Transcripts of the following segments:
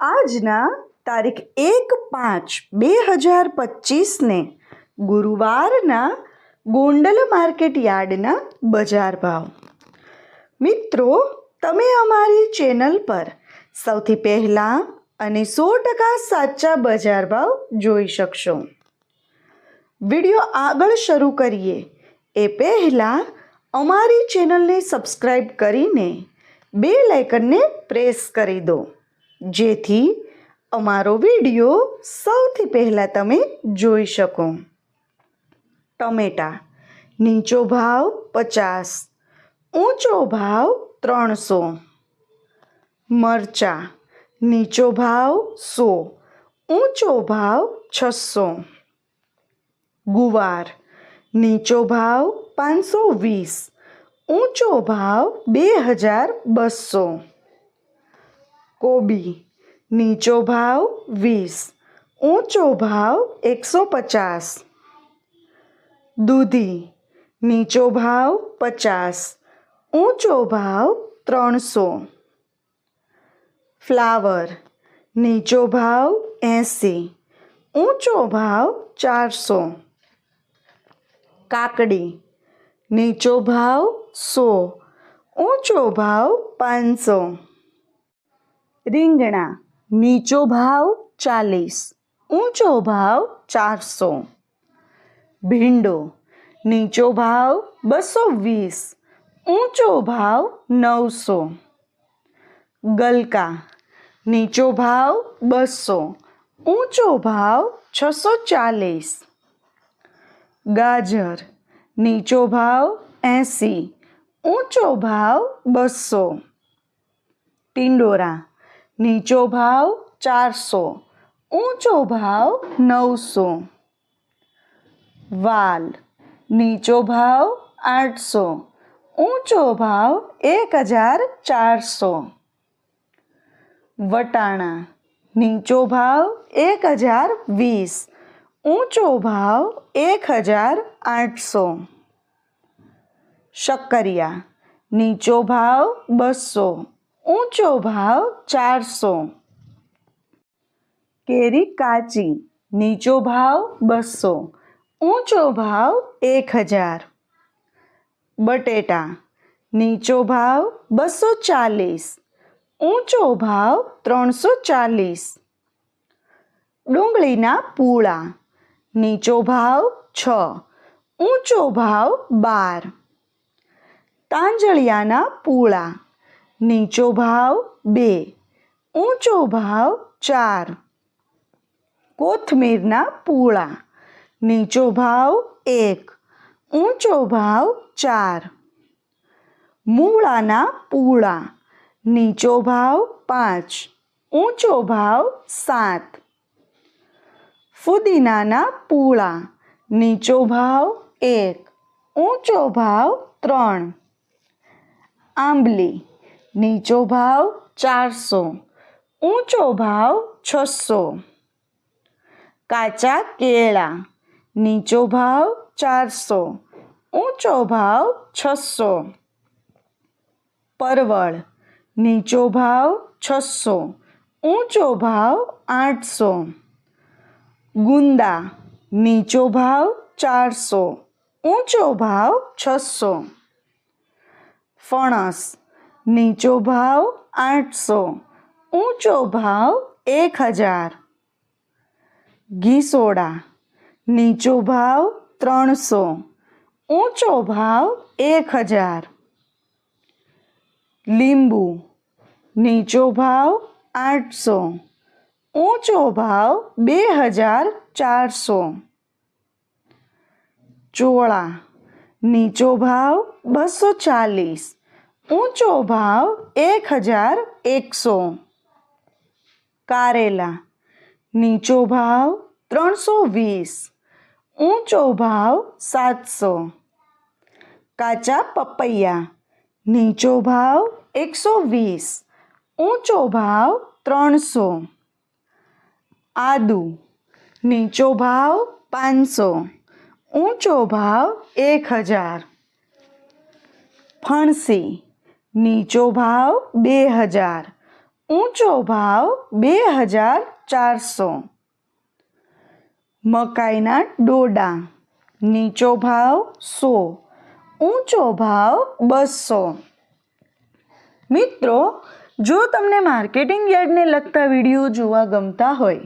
આજના તારીખ એક પાંચ બે હજાર પચીસને ગુરુવારના ગોંડલ માર્કેટ યાર્ડના બજાર ભાવ. મિત્રો, તમે અમારી ચેનલ પર સૌથી પહેલાં અને સો ટકા સાચા બજાર ભાવ જોઈ શકશો. વીડિયો આગળ શરૂ કરીએ. એ પહેલાં અમારી ચેનલને સબસ્ક્રાઈબ કરીને બે લાઇકનને પ્રેસ કરી દો. જેથી અમારો વીડિયો સૌથી પહેલાં તમે જોઈ શકો. ટમેટા, નીચો ભાવ પચાસ, ઊંચો ભાવ ત્રણસો. મરચા, નીચો ભાવ સો, ઊંચો ભાવ છસો. ગુવાર, નીચો ભાવ પાંચસો વીસ, ઊંચો ભાવ બે હજાર બસો. કોબી નીચો ભાવ વીસ ઊંચો ભાવ એકસો પચાસ દૂધી નીચો ભાવ પચાસ ઊંચો ભાવ ત્રણસો ફ્લાવર નીચો ભાવ એંસી ઊંચો ભાવ ચારસો કાકડી નીચો ભાવ સો ઊંચો ભાવ પાંચસો રીંગણા, નીચો ભાવ ચાલીસ, ઊંચો ભાવ ચારસો. ભીંડો, નીચો ભાવ બસો વીસ, ઊંચો ભાવ નવસો. ગલકા, નીચો ભાવ બસો, ઊંચો ભાવ છસો ચાલીસ. ગાજર, નીચો ભાવ એંસી, ઊંચો ભાવ બસો. ટિંડોરા નીચો ભાવ ચારસો, ઊંચો ભાવ નવસો. વાલ, નીચો ભાવ આઠસો, ઊંચો ભાવ એક હજાર ચારસો. વટાણા, નીચો ભાવ એક હજાર વીસ, ઊંચો ભાવ એક હજાર આઠસો. શક્કરિયા, નીચો ભાવ બસો ઊંચો ભાવ ચારસો. કેરી કાચી, નીચો ભાવ બસો. ઊંચો ભાવ એક હજાર. બટેટા, નીચો ભાવ બસો ચાલીસ. ઊંચો ભાવ ત્રણસો ચાલીસ. ડુંગળીના પૂળા, નીચો ભાવ છ. ઊંચો ભાવ બાર. તાંજળિયાના પૂળા નીચો ભાવ બે, ઊંચો ભાવ ચાર. કોથમીરના પૂળા, નીચો ભાવ એક, ઊંચો ભાવ ચાર. મૂળાના પૂળા, નીચો ભાવ પાંચ, ઊંચો ભાવ સાત. ફુદીનાના પૂળા, નીચો ભાવ એક, ઊંચો ભાવ ત્રણ. આંબલી નીચો ભાવ ચારસો, ઊંચો ભાવ છસો. કાચા કેળા, નીચો ભાવ ચારસો, ઊંચો ભાવ છસો. પરવળ, નીચો ભાવ છસો, ઊંચો ભાવ આઠસો. ગુંદા, નીચો ભાવ ચારસો, ઊંચો ભાવ છસો. ફણસ નીચો ભાવ આઠસો ઊંચો ભાવ એક હજાર ઘી સોડા નીચો ભાવ ત્રણસો ઊંચો ભાવ એક હજાર લીંબુ નીચો ભાવ આઠસો ઊંચો ભાવ બે હજાર ચારસો ચોળા નીચો ભાવ બસો ચાલીસ ઊંચો ભાવ એક હજાર એકસો. કારેલા, નીચો ભાવ ત્રણસો વીસ. ઊંચો ભાવ સાતસો. કાચા પપૈયા, નીચો ભાવ એકસો વીસ. ઊંચો ભાવ ત્રણસો. આદુ, નીચો ભાવ પાંચસો. ઊંચો ભાવ એક હજાર ફણસી નીચો ભાવ બે હજાર, ઊંચો ભાવ બે હજાર ચારસો. મકાઈના ડોડા, નીચો ભાવ સો, ઊંચો ભાવ બસો. મિત્રો, જો તમને માર્કેટિંગ યાર્ડને લગતા વીડિયો જોવા ગમતા હોય,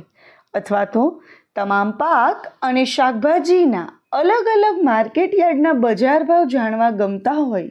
અથવા તો તમામ પાક અને શાકભાજીના અલગ અલગ માર્કેટ યાર્ડના બજાર ભાવ જાણવા ગમતા હોય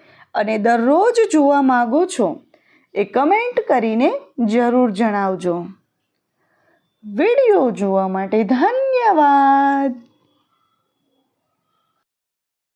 અને દરરોજ જોવા માગો છો એ કમેન્ટ કરીને જરૂર જણાવજો. વીડિયો જોવા માટે ધન્યવાદ.